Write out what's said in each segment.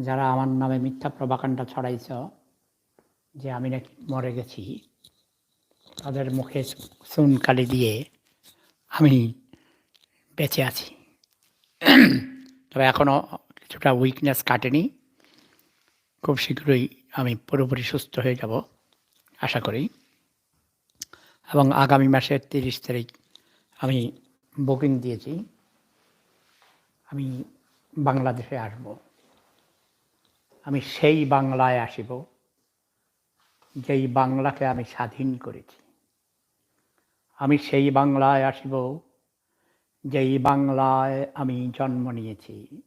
যারা আমার নামে মিথ্যা প্রবাকাণ্ডা ছড়াইছ, যে আমি নাকি মরে গেছি, তাদের মুখে চুনকালি দিয়ে আমি বেঁচে আছি। তবে এখনও কিছুটা উইকনেস কাটেনি। খুব শীঘ্রই আমি পুরোপুরি সুস্থ হয়ে যাব, আশা করি। এবং আগামী মাসের তিরিশ তারিখ আমি বুকিং দিয়েছি। আমি বাংলাদেশে আসব। আমি সেই বাংলায় আসিব, যেই বাংলাকে আমি স্বাধীন করেছি। আমি সেই বাংলায় আসিব, যেই বাংলায় আমি জন্ম নিয়েছি।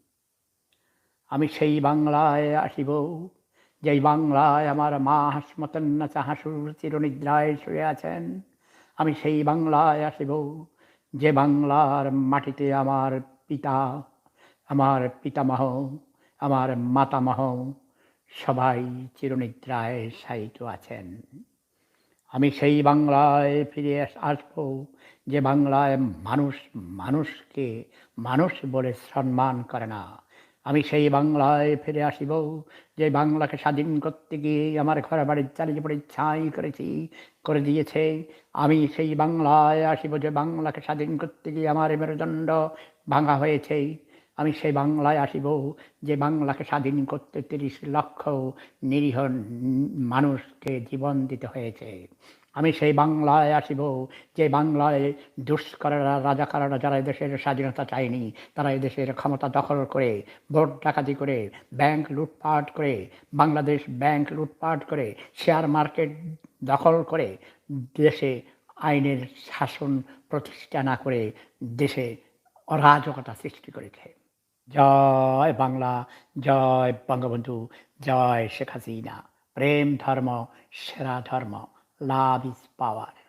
আমি সেই বাংলায় আসিব, যেই বাংলায় আমার মা হাসমতন্নাচা হাসুর চিরনিদ্রায় শুয়ে আছেন। আমি সেই বাংলায় আসিব, যে বাংলার মাটিতে আমার পিতা, আমার পিতামহ আমার মাতামহ সবাই চিরনিদ্রায় শায়িত আছেন। আমি সেই বাংলায় ফিরে আস- আসব যে বাংলায় মানুষ মানুষকে মানুষ বলে সম্মান করে না। আমি সেই বাংলায় ফিরে আসিব যে বাংলাকে স্বাধীন করতে গিয়ে আমার ঘর বাড়ির চালিয়ে পড়ে ছাই করেছি, করে দিয়েছে। আমি সেই বাংলায় আসিব যে বাংলাকে স্বাধীন করতে গিয়ে আমার মেরুদণ্ড ভাঙা হয়েছে। আমি সেই বাংলায় আসিব যে বাংলাকে স্বাধীন করতে তিরিশ লক্ষ নিরীহ মানুষকে জীবন দিতে হয়েছে। আমি সেই বাংলায় আসিব যে বাংলায় দুষ্করেরা, রাজাকাররা যারা এদেশের স্বাধীনতা চায়নি, তারা এদেশের ক্ষমতা দখল করে ভোট ডাকাতি করে, ব্যাংক লুটপাট করে, বাংলাদেশ ব্যাংক লুটপাট করে, শেয়ার মার্কেট দখল করে, দেশে আইনের শাসন প্রতিষ্ঠা না করে দেশে অরাজকতা সৃষ্টি করেছে। জয় বাংলা জয় বঙ্গবন্ধু জয় শেখ হাসিনা। প্রেম ধর্ম সেরা ধর্ম লাভ ইজ পাওয়ার।